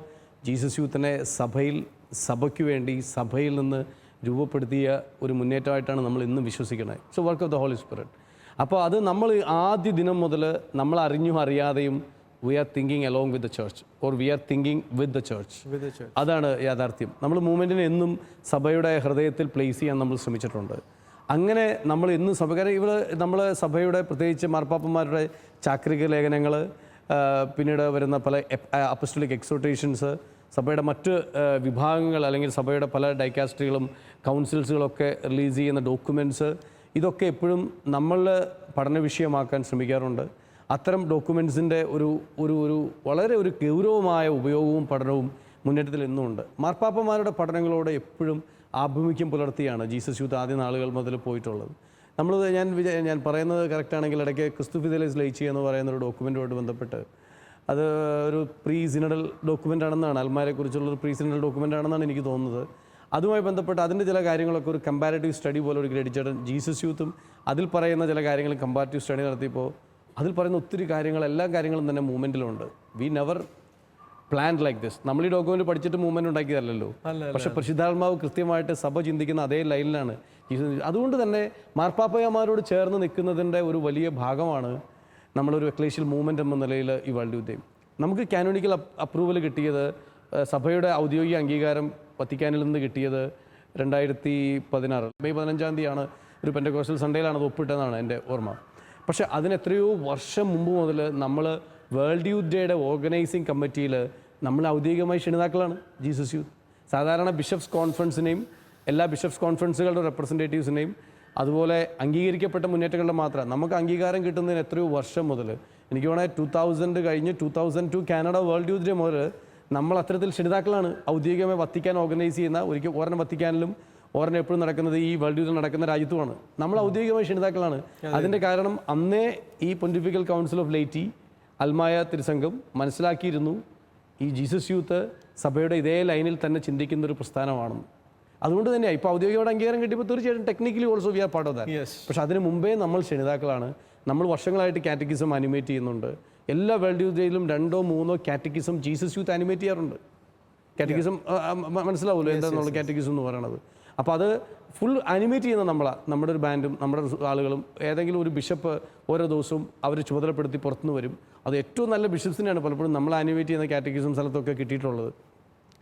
[SPEAKER 3] ജീസസ് യൂത്തിനെ സഭയിൽ സഭയ്ക്ക് വേണ്ടി സഭയിൽ നിന്ന് രൂപപ്പെടുത്തിയ ഒരു മുന്നേറ്റമായിട്ടാണ് നമ്മൾ ഇന്നും വിശ്വസിക്കുന്നത്. So work of the Holy Spirit അപ്പോൾ അത് നമ്മൾ ആദ്യ ദിനം മുതൽ നമ്മൾ അറിഞ്ഞും അറിയാതെയും we are thinking along with the church or we are thinking with the church? അതാണ് യാഥാർത്ഥ്യം. നമ്മൾ മൂവ്മെന്റിനെ എന്നും സഭയുടെ ഹൃദയത്തിൽ പ്ലേസ് ചെയ്യാൻ നമ്മൾ ശ്രമിച്ചിട്ടുണ്ട്. അങ്ങനെ നമ്മൾ സഭ കാരണം ഇവിടെ നമ്മൾ സഭയുടെ പ്രത്യേകിച്ച് മാർപ്പാപ്പന്മാരുടെ ചാക്രിക ലേഖനങ്ങൾ പിന്നീട് വരുന്ന പല അപ്പസ്റ്റലിക് എക്സോട്ടേഷൻസ് സഭയുടെ മറ്റ് വിഭാഗങ്ങൾ അല്ലെങ്കിൽ സഭയുടെ പല ഡൈക്കാസ്ട്രികളും കൗൺസിൽസുകളൊക്കെ റിലീസ് ചെയ്യുന്ന ഡോക്യുമെന്റ്സ് ഇതൊക്കെ എപ്പോഴും നമ്മൾ പഠന വിഷയമാക്കാൻ ശ്രമിക്കാറുണ്ട്. അത്തരം ഡോക്യുമെൻസിന്റെ ഒരു ഒരു ഒരു വളരെ ഒരു ഗൗരവമായ ഉപയോഗവും പഠനവും മുന്നേറ്റത്തിൽ ഇന്നുമുണ്ട് മാർപ്പാപ്പമാരുടെ പഠനങ്ങളോട് എപ്പോഴും ആഭിമുഖ്യം പുലർത്തിയാണ് ജീസസ് യൂത്ത് ആദ്യ നാളുകൾ മുതൽ പോയിട്ടുള്ളത്. നമ്മൾ ഞാൻ വിചാ ഞാൻ പറയുന്നത് കറക്റ്റാണെങ്കിൽ ഇടയ്ക്ക് ക്രിസ്തു ഫിദലൈസ് ലയിച്ചു എന്ന് പറയുന്ന ഒരു ഡോക്യുമെന്റുമായിട്ട് ബന്ധപ്പെട്ട് അത് ഒരു പ്രീ സിനഡൽ ഡോക്യുമെന്റ് ആണെന്നാണ് അൽമാരെ കുറിച്ചുള്ള ഒരു പ്രീ സിനഡൽ ഡോക്യുമെന്റ് ആണെന്നാണ് എനിക്ക് തോന്നുന്നത്. അതുമായി ബന്ധപ്പെട്ട് അതിന്റെ ചില കാര്യങ്ങളൊക്കെ ഒരു കമ്പാരറ്റീവ് സ്റ്റഡി പോലെ ഒരു ഗ്രേഡിച്ചേട്ടൻ ജീസസ് യൂത്തും അതിൽ പറയുന്ന ചില കാര്യങ്ങൾ കമ്പാരറ്റീവ് സ്റ്റഡി നടത്തിയപ്പോൾ അതിൽ പറയുന്ന ഒത്തിരി കാര്യങ്ങൾ എല്ലാ കാര്യങ്ങളും തന്നെ മൂവ്മെന്റിലുണ്ട് we never plan like this നമ്മൾ ഈ ഡോക്യുമെന്റ് പഠിച്ചിട്ട് മൂവ്മെന്റ് ഉണ്ടാക്കിയതല്ലോ പക്ഷെ പ്രസിദ്ധാത്മാവ് കൃത്യമായിട്ട് സഭ ചിന്തിക്കുന്ന അതേ ലൈനിലാണ്. അതുകൊണ്ട് തന്നെ മാർപ്പാപ്പയമാരോട് ചേർന്ന് നിൽക്കുന്നതിന്റെ ഒരു വലിയ ഭാഗമാണ് നമ്മളൊരു എക്ലേഷ്യൽ മൂവ്മെന്റ് എന്ന നിലയിൽ ഈ വേൾഡ് യുദ്ധം നമുക്ക് കാനോണിക്കൽ അപ്രൂവൽ കിട്ടിയത് സഭയുടെ ഔദ്യോഗിക അംഗീകാരം വത്തിക്കാനിൽ നിന്ന് കിട്ടിയത് രണ്ടായിരത്തി പതിനാറ്. മെയ് പതിനഞ്ചാം തീയതിയാണ് ഒരു പെൻഡകോസ്റ്റൽ സൺഡേയിലാണ് അത് ഒപ്പിട്ടതെന്നാണ് എന്റെ ഓർമ്മ. പക്ഷേ അതിനെത്രയോ വർഷം മുമ്പ് മുതൽ നമ്മൾ വേൾഡ് യൂത്ത് ഡേയുടെ ഓർഗനൈസിംഗ് കമ്മിറ്റിയിൽ നമ്മൾ ഔദ്യോഗികമായി ക്ഷണിതാക്കളാണ് ജീസസ് യൂത്ത്. സാധാരണ ബിഷപ്സ് കോൺഫറൻസിനെയും എല്ലാ ബിഷപ്സ് കോൺഫറൻസുകളുടെ റെപ്രസെന്റേറ്റീവ്സിനെയും അതുപോലെ അംഗീകരിക്കപ്പെട്ട മുന്നേറ്റങ്ങളുടെ മാത്രം. നമുക്ക് അംഗീകാരം കിട്ടുന്നതിന് എത്രയോ വർഷം മുതൽ എനിക്ക് വേണേൽ ടു തൗസൻഡ് കഴിഞ്ഞ് two thousand to Canada world youth day മുതൽ നമ്മൾ അത്തരത്തിൽ ക്ഷണിതാക്കളാണ് ഔദ്യോഗികമായി വത്തിക്കാൻ ഓർഗനൈസ് ചെയ്യുന്ന ഒരിക്കൽ ഓരോ വത്തിക്കാനിലും ഓരോ എപ്പോഴും നടക്കുന്നത് ഈ വേൾഡ് യൂത്ത് നടക്കുന്ന രാജ്യത്തുമാണ്. നമ്മൾ ഔദ്യോഗികമായി ക്ഷണിതാക്കളാണ് അതിന്റെ കാരണം അന്നേ ഈ പൊണ്ടിഫിക്കൽ കൗൺസിൽ ഓഫ് ലൈറ്റി അൽമായ തിരുസംഘം മനസ്സിലാക്കിയിരുന്നു ഈ ജീസസ് യൂത്ത് സഭയുടെ ഇതേ ലൈനിൽ തന്നെ ചിന്തിക്കുന്ന ഒരു പ്രസ്ഥാനമാണെന്ന് അതുകൊണ്ട് തന്നെയാണ് ഇപ്പോൾ ഔദ്യോഗികമായിട്ട് അംഗീകാരം കിട്ടിയപ്പോൾ തീർച്ചയായിട്ടും technically also we are part of that പക്ഷേ അതിന് മുമ്പേ നമ്മൾ ക്ഷണിതാക്കളാണ് നമ്മൾ വർഷങ്ങളായിട്ട് കാറ്റഗിസം അനിമേറ്റ് ചെയ്യുന്നുണ്ട്. എല്ലാ വേൾഡ് യൂത്ത് ഡേയിലും രണ്ടോ മൂന്നോ കാറ്റഗിസം ജീസസ് യൂത്ത് അനിമേറ്റ് ചെയ്യാറുണ്ട്. കാറ്റഗിസം മനസ്സിലാവുമല്ലോ എന്താണെന്നുള്ള കാറ്റഗിസം എന്ന് പറയണത്. അപ്പോൾ അത് ഫുൾ അനിമേറ്റ് ചെയ്യുന്ന നമ്മളാണ് നമ്മുടെ ഒരു ബാൻഡും നമ്മുടെ ആളുകളും ഏതെങ്കിലും ഒരു ബിഷപ്പ് ഓരോ ദിവസവും അവർ ചുമതലപ്പെടുത്തി പുറത്തുനിന്ന് വരും. അത് ഏറ്റവും നല്ല ബിഷപ്സിനെയാണ് പലപ്പോഴും നമ്മൾ അനിമേറ്റ് ചെയ്യുന്ന കാറ്റഗിസം സ്ഥലത്തൊക്കെ കിട്ടിയിട്ടുള്ളത്.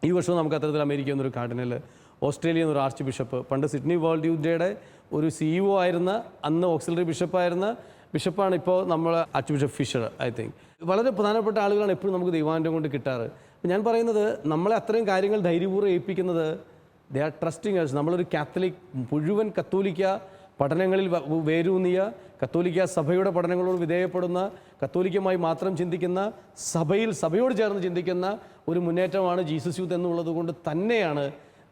[SPEAKER 3] ഈ വർഷവും നമുക്ക് അത്തരത്തിൽ അമേരിക്ക എന്നൊരു കാർഡിനൽ ഓസ്ട്രേലിയ ഒരു ആർച്ച് ബിഷപ്പ്. പണ്ട് സിഡ്നി വേൾഡ് യൂത്ത് ഡേയുടെ ഒരു സിഇഒ ആയിരുന്ന അന്ന് ഓക്സിലറി ബിഷപ്പായിരുന്ന ബിഷപ്പാണ് ഇപ്പോൾ നമ്മൾ archbishop Fisher I think വളരെ പ്രധാനപ്പെട്ട ആളുകളാണ് എപ്പോഴും നമുക്ക് ദൈവാന്റെ കൊണ്ട് കിട്ടാറ്. ഞാൻ പറയുന്നത് നമ്മളെ അത്രയും കാര്യങ്ങൾ ധൈര്യപൂർവം ഏൽപ്പിക്കുന്നത് ദേ ആർ ട്രസ്റ്റിങ് അസ് നമ്മളൊരു കാത്തലിക് മുഴുവൻ കത്തോലിക്ക പഠനങ്ങളിൽ വേരൂന്നിയ കത്തോലിക്ക സഭയുടെ പഠനങ്ങളോട് വിധേയപ്പെടുന്ന കത്തോലിക്കമായി മാത്രം ചിന്തിക്കുന്ന സഭയിൽ സഭയോട് ചേർന്ന് ചിന്തിക്കുന്ന ഒരു മുന്നേറ്റമാണ് ജീസസ് യൂത്ത് എന്നുള്ളത് കൊണ്ട് തന്നെയാണ്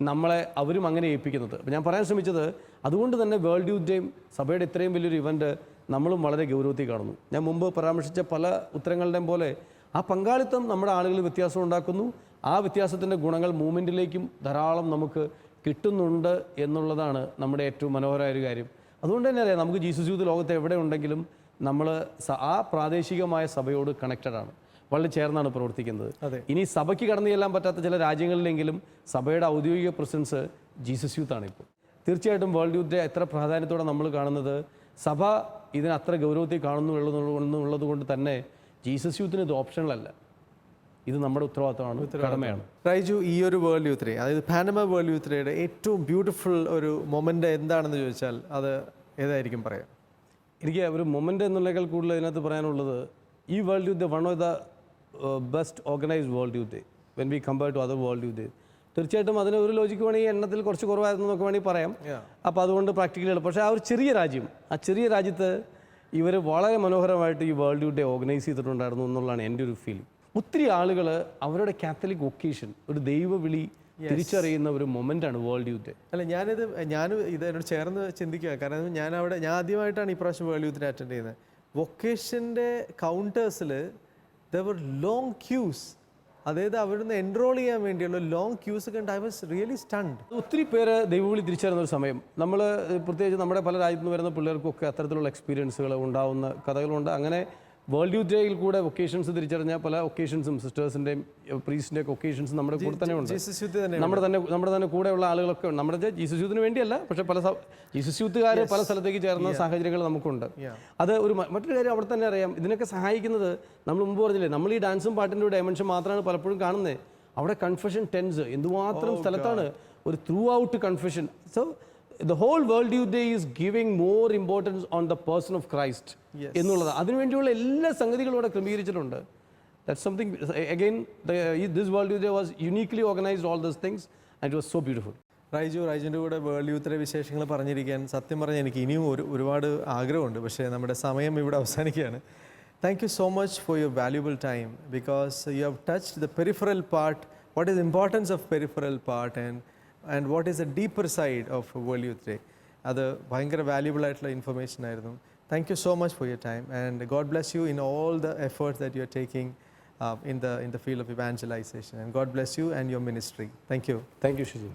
[SPEAKER 3] നമ്മളെ അവരും അങ്ങനെ ഏൽപ്പിക്കുന്നത്. അപ്പോൾ ഞാൻ പറയാൻ ശ്രമിച്ചത് അതുകൊണ്ട് തന്നെ വേൾഡ് യൂത്ത് ഡേയും സഭയുടെ ഇത്രയും വലിയൊരു ഇവന്റ് നമ്മളും വളരെ ഗൗരവത്തിൽ കാണുന്നു. ഞാൻ മുമ്പ് പരാമർശിച്ച പല ഉത്തരങ്ങളുടെയും പോലെ ആ പങ്കാളിത്തം നമ്മുടെ ആളുകളിൽ വ്യത്യാസം ഉണ്ടാക്കുന്നു. ആ വ്യത്യാസത്തിന്റെ ഗുണങ്ങൾ മൂവ്മെന്റിലേക്കും ധാരാളം നമുക്ക് കിട്ടുന്നുണ്ട് എന്നുള്ളതാണ് നമ്മുടെ ഏറ്റവും മനോഹരമായ ഒരു കാര്യം. അതുകൊണ്ട് തന്നെ അറിയാം നമുക്ക് ജീസസ് യൂത്ത് ലോകത്ത് എവിടെ ഉണ്ടെങ്കിലും നമ്മൾ ആ പ്രാദേശികമായ സഭയോട് കണക്റ്റഡ് ആണ്. വളരെ ചേർന്നാണ് പ്രവർത്തിക്കുന്നത്. ഇനി സഭയ്ക്ക് കടന്നു ചെല്ലാൻ പറ്റാത്ത ചില രാജ്യങ്ങളിലെങ്കിലും സഭയുടെ ഔദ്യോഗിക പ്രസൻസ് ജീസസ് യൂത്ത് ആണ് ഇപ്പോൾ. തീർച്ചയായിട്ടും വേൾഡ് യൂത്ത് ഡേ എത്ര പ്രാധാന്യത്തോടെ നമ്മൾ കാണുന്നത് സഭ ഇതിന് അത്ര ഗൗരവത്തിൽ കാണുന്നു എന്നുള്ളത് കൊണ്ട് തന്നെ ജീസസ് യൂത്തിന് ഇത് ഓപ്ഷണലല്ല ഇത് നമ്മുടെ ഉത്തരവാദിത്തമാണ് കടമയാണ്.
[SPEAKER 1] റൈജു ഈ ഒരു വേൾഡ് യൂത്ത് ഡേ അതായത് പാനമ വേൾഡ് യൂത്ത് ഡേയുടെ ഏറ്റവും ബ്യൂട്ടിഫുൾ ഒരു മൊമെന്റ് എന്താണെന്ന് ചോദിച്ചാൽ അത് ഏതായിരിക്കും പറയാം?
[SPEAKER 3] എനിക്ക് ഒരു മൊമെന്റ് എന്നുള്ളതിനേക്കാൾ കൂടുതൽ ഇതിനകത്ത് പറയാനുള്ളത് ഈ world youth one of the best organised world youth when we compare to other world youth തീർച്ചയായിട്ടും അതിന് ഒരു ലോജിക്ക് വേണമെങ്കിൽ എണ്ണത്തിൽ കുറച്ച് കുറവായിരുന്നു എന്നൊക്കെ വേണമെങ്കിൽ പറയാം. അപ്പോൾ അതുകൊണ്ട് പ്രാക്ടിക്കലി പക്ഷേ ആ ഒരു ചെറിയ രാജ്യം ആ ചെറിയ രാജ്യത്ത് ഇവർ വളരെ മനോഹരമായിട്ട് ഈ വേൾഡ് യൂത്ത് ഡേ ഓർഗനൈസ് ചെയ്തിട്ടുണ്ടായിരുന്നു എന്നുള്ളതാണ് എന്റെ ഒരു ഫീലിംഗ് ഒത്തിരി ആളുകൾ അവരുടെ കാത്തലിക് ഒക്കേഷൻ ഒരു ദൈവവിളി തിരിച്ചറിയുന്ന ഒരു മൊമെന്റാണ് വേൾഡ് യൂത്ത് ഡേ
[SPEAKER 1] അല്ല ഞാനിത് ഞാനും ഇത് എന്നോട് ചേർന്ന് ചിന്തിക്കുക കാരണം ഞാൻ അവിടെ ഞാൻ ആദ്യമായിട്ടാണ് ഇപ്രാവശ്യം വേൾഡ് യൂത്തിനെ അറ്റൻഡ് ചെയ്യുന്നത്. വൊക്കേഷന്റെ കൗണ്ടേഴ്സിൽ ദർ ലോങ് ക്യൂസ് അതായത് അവിടുന്ന് എൻറോൾ ചെയ്യാൻ വേണ്ടിയുള്ള ലോങ് ക്യൂസ് കണ്ട് ഐ വാസ് റിയലി സ്റ്റണ്ട്
[SPEAKER 3] ഒത്തിരി പേര് ദൈവവിളി തിരിച്ചറിയുന്ന ഒരു സമയം. നമ്മൾ പ്രത്യേകിച്ച് നമ്മുടെ പല രാജ്യത്ത് നിന്ന് വരുന്ന പിള്ളേർക്കൊക്കെ അത്തരത്തിലുള്ള എക്സ്പീരിയൻസുകൾ ഉണ്ടാവുന്ന കഥകളുണ്ട്. അങ്ങനെ വേൾഡ് യൂത്ത് ഡേയിൽ കൂടെ ഒക്കേഷൻസ് തിരിച്ചറിഞ്ഞ പല ഒക്കേഷൻസും സിസ്റ്റേഴ്സിന്റെയും പ്രീസിന്റെ ഒക്കെ ഒക്കേഷൻസ് നമ്മുടെ കൂടെ തന്നെ ഉണ്ട്. നമ്മുടെ തന്നെ നമ്മുടെ തന്നെ കൂടെയുള്ള ആളുകളൊക്കെ ഉണ്ട്. നമ്മുടെ ജീസസ് യൂത്തിന് വേണ്ടിയല്ല പക്ഷെ പല ജീസസ് യൂത്തുകാർ പല സ്ഥലത്തേക്ക് ചേർന്ന സാഹചര്യങ്ങൾ നമുക്കുണ്ട്. അത് ഒരു മറ്റൊരു കാര്യം അവിടെ തന്നെ അറിയാം. ഇതിനൊക്കെ സഹായിക്കുന്നത് നമ്മൾ മുമ്പ് പറഞ്ഞില്ലേ നമ്മൾ ഈ ഡാൻസും പാട്ടിന്റെ ഒരു ഡയമെൻഷൻ മാത്രമാണ് പലപ്പോഴും കാണുന്നത് അവിടെ കൺഫെഷൻ ടെൻസ് എന്തുമാത്രം സ്ഥലത്താണ് ഒരു throughout confession so the whole world youth day is giving more importance on the person of Christ എന്നുള്ളത്. അതിനുവേണ്ടിയുള്ള എല്ലാ സംഗതികളും ഇവിടെ ക്രമീകരിച്ചിട്ടുണ്ട്. That something again this world youth day was uniquely organised all this things and it was so beautiful
[SPEAKER 1] Raiju റൈജുവിന്റെ കൂടെ world യൂത്തിലെ വിശേഷങ്ങൾ പറഞ്ഞിരിക്കാൻ സത്യം പറഞ്ഞാൽ എനിക്ക് ഇനിയും ഒരു ഒരുപാട് ആഗ്രഹമുണ്ട്. പക്ഷേ നമ്മുടെ സമയം ഇവിടെ അവസാനിക്കുകയാണ്. Thank you so much for your valuable time because you have touch the peripheral part what is importance of peripheral part and and what is a deeper side of world youth day അത് ഭയങ്കര valuable ആയിട്ടുള്ള information ആയിരുന്നു. Thank you so much for your time and God bless you in all the efforts that you are taking in the in the field of evangelisation and God bless you and your ministry thank you
[SPEAKER 3] thank you Shiji